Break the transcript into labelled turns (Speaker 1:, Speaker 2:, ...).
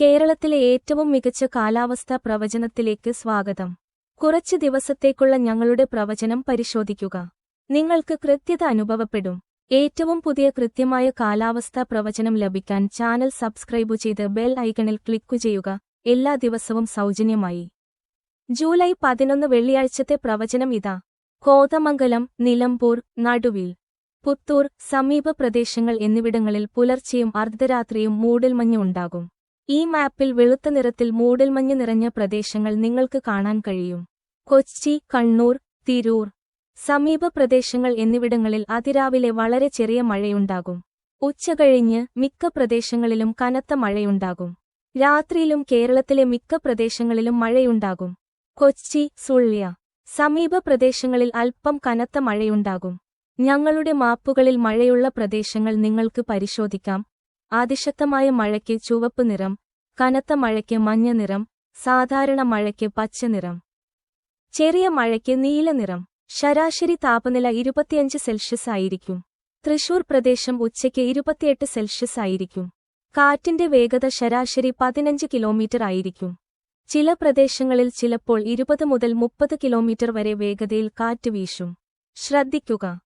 Speaker 1: കേരളത്തിലെ ഏറ്റവും മികച്ച കാലാവസ്ഥാ പ്രവചനത്തിലേക്ക് സ്വാഗതം. കുറച്ച് ദിവസത്തേക്കുള്ള ഞങ്ങളുടെ പ്രവചനം പരിശോധിക്കുക. നിങ്ങൾക്ക് കൃത്യത അനുഭവപ്പെടും. ഏറ്റവും പുതിയ കൃത്യമായ കാലാവസ്ഥാ പ്രവചനം ലഭിക്കാൻ ചാനൽ സബ്സ്ക്രൈബ് ചെയ്ത് ബെൽ ഐക്കണിൽ ക്ലിക്കു ചെയ്യുക. എല്ലാ ദിവസവും സൗജന്യമായി. ജൂലൈ പതിനൊന്ന് വെള്ളിയാഴ്ചത്തെ പ്രവചനം ഇതാ. കോതമംഗലം നിലമ്പൂർ നടുവിൽ. പുത്തൂർ സമീപ പ്രദേശങ്ങൾ എന്നിവിടങ്ങളിൽ പുലർച്ചെയും അർദ്ധരാത്രിയും മൂടൽമഞ്ഞ് ഉണ്ടാകും. ഈ മാപ്പിൽ വെളുത്ത നിറത്തിൽ മൂടൽമഞ്ഞ് നിറഞ്ഞ പ്രദേശങ്ങൾ നിങ്ങൾക്ക് കാണാൻ കഴിയും. കൊച്ചി കണ്ണൂർ തിരൂർ. സമീപ പ്രദേശങ്ങൾ എന്നിവിടങ്ങളിൽ അതിരാവിലെ വളരെ ചെറിയ മഴയുണ്ടാകും. ഉച്ചകഴിഞ്ഞ് മിക്ക പ്രദേശങ്ങളിലും കനത്ത മഴയുണ്ടാകും. രാത്രിയിലും കേരളത്തിലെ മിക്ക പ്രദേശങ്ങളിലും മഴയുണ്ടാകും. കൊച്ചി സുള്ളിയ. സമീപ പ്രദേശങ്ങളിൽ അല്പം കനത്ത മഴയുണ്ടാകും. ഞങ്ങളുടെ മാപ്പുകളിൽ മഴയുള്ള പ്രദേശങ്ങൾ നിങ്ങൾക്ക് പരിശോധിക്കാം. അതിശക്തമായ മഴയ്ക്ക് ചുവപ്പ് നിറം കനത്ത മഴയ്ക്ക് മഞ്ഞ നിറം സാധാരണ മഴയ്ക്ക് പച്ച നിറം. ചെറിയ മഴയ്ക്ക് നീല നിറം. ശരാശരി താപനില ഇരുപത്തിയഞ്ച് സെൽഷ്യസ് ആയിരിക്കും. തൃശൂർ പ്രദേശം ഉച്ചയ്ക്ക് ഇരുപത്തിയെട്ട് സെൽഷ്യസ് ആയിരിക്കും. കാറ്റിന്റെ വേഗത ശരാശരി പതിനഞ്ച് കിലോമീറ്റർ ആയിരിക്കും. ചില പ്രദേശങ്ങളിൽ ചിലപ്പോൾ ഇരുപത് മുതൽ മുപ്പത് കിലോമീറ്റർ വരെ വേഗതയിൽ കാറ്റ് വീശും. ശ്രദ്ധിക്കുക.